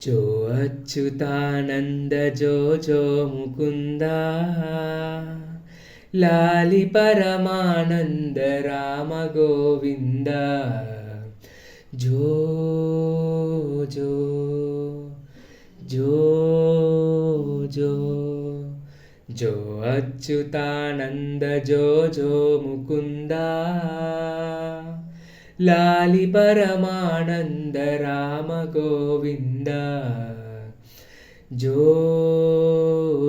जो अच्युतानन्द जो जो मुकुन्दा लालि परमानन्द राम गोविन्द जो जो जो जो जो अच्युतानन्द जो जो मुकुन्दा లాలి పరమానంద రామ గోవింద జో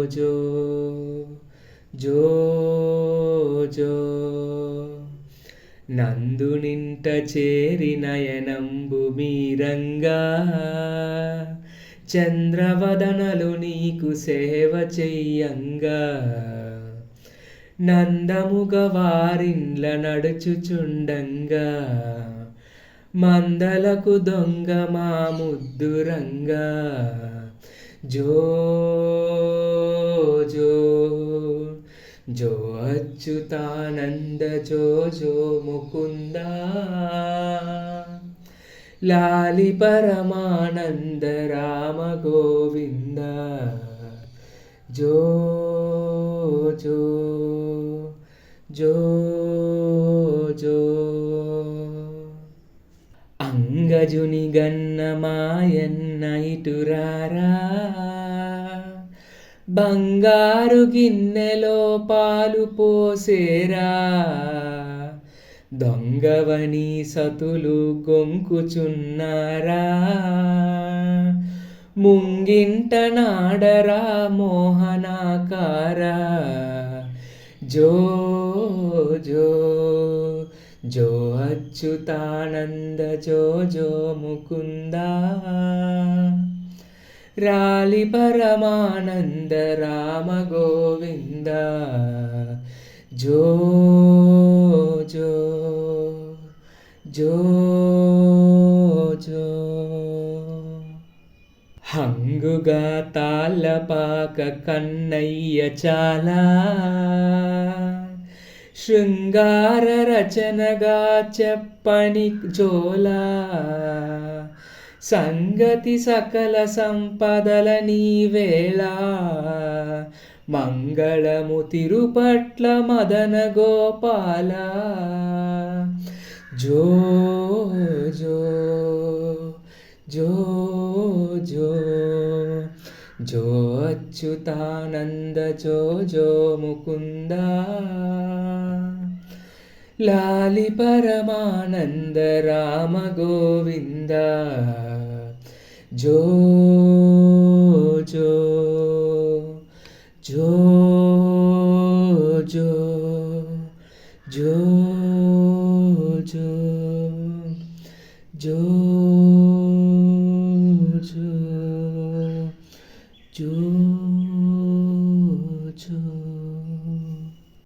జో జో జో నందునింట చేరి నయనంబు మీరంగా చంద్రవదనలు నీకు సేవ చెయ్యంగా నందముగ వారిండ్ల నడుచుచుండంగా. మందలకు దొంగ మా ముద్దురంగా. జో జో జో అచ్యుతానంద జో జో ముకుంద. లాలి పరమానంద రామ గోవింద. జో జో జో జో. అంగజుని గన్న మాయన్న ఇటురారా? బంగారు గిన్నెలో పాలు పోసేరా? దొంగవని సతులు గొంకుచున్నారా? ముంగింట నాడరా మోహనాకారా? జో జో జో అచ్యుతానంద జో జో ముకుంద. రాలి పరమానంద రామ గోవింద. జో జో జో జో. హంగుగా తాళ్ళపాక కన్నయ్య చాలా. శృంగార రచనగా చెప్పని జోలా. సంగతి సకల సంపదల నీవేళ. మంగళము తిరుపట్ల మదన గోపాల. జో జో జో జో. जो अच्युतानन्द जो जो मुकुन्दा लालि परमानन्द राम गोविन्द जो जो जो जो जो जो जो 就